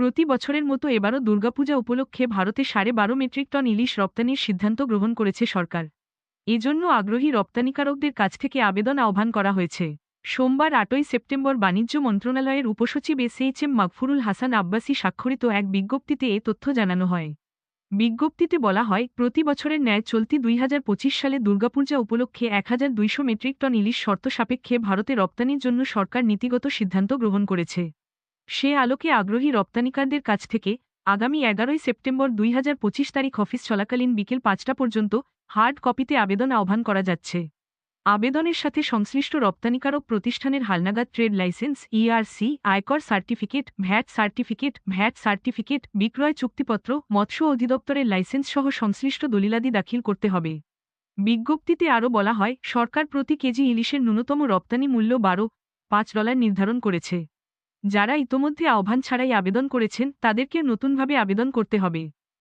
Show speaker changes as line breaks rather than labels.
প্রতি বছরের মতো এবারও দুর্গাপূজা উপলক্ষে ভারতে সাড়ে বারো মেট্রিক টন ইলিশ রপ্তানির সিদ্ধান্ত গ্রহণ করেছে সরকার। এজন্য আগ্রহী রপ্তানিকারকদের কাছ থেকে আবেদন আহ্বান করা হয়েছে। সোমবার আটই সেপ্টেম্বর বাণিজ্য মন্ত্রণালয়ের উপসচিব এসএইচএম মাগফুরুল হাসান আব্বাসী স্বাক্ষরিত এক বিজ্ঞপ্তিতে এ তথ্য জানানো হয়। বিজ্ঞপ্তিতে বলা হয়, প্রতি বছরের ন্যায় চলতি দুই হাজার পঁচিশ সালে দুর্গাপূজা উপলক্ষে এক হাজার দুইশো মেট্রিক টন ইলিশ শর্ত সাপেক্ষে ভারতে রপ্তানির জন্য সরকার নীতিগত সিদ্ধান্ত গ্রহণ করেছে। সে আলোকে আগ্রহী রপ্তানিকারদের কাছ থেকে আগামী এগারোই সেপ্টেম্বর দুই হাজার পঁচিশ তারিখ অফিস চলাকালীন বিকেল পাঁচটা পর্যন্ত হার্ড কপিতে আবেদন আহ্বান করা যাচ্ছে। আবেদনের সাথে সংশ্লিষ্ট রপ্তানিকারক প্রতিষ্ঠানের হালনাগাদ ট্রেড লাইসেন্স ইআরসি আয়কর certificate, VAT certificate VAT certificate, বিক্রয় চুক্তিপত্র, মৎস্য অধিদপ্তরের লাইসেন্স সহ সংশ্লিষ্ট দলিলাদি দাখিল করতে হবে। বিজ্ঞপ্তিতে আরও বলা হয়, সরকার প্রতি কেজি ইলিশের ন্যূনতম রপ্তানি মূল্য বারো, পাঁচ ডলার নির্ধারণ করেছে। যারা ইতোমধ্যে আহ্বান ছাড়াই আবেদন করেছেন তাদেরকে নতুনভাবে আবেদন করতে হবে।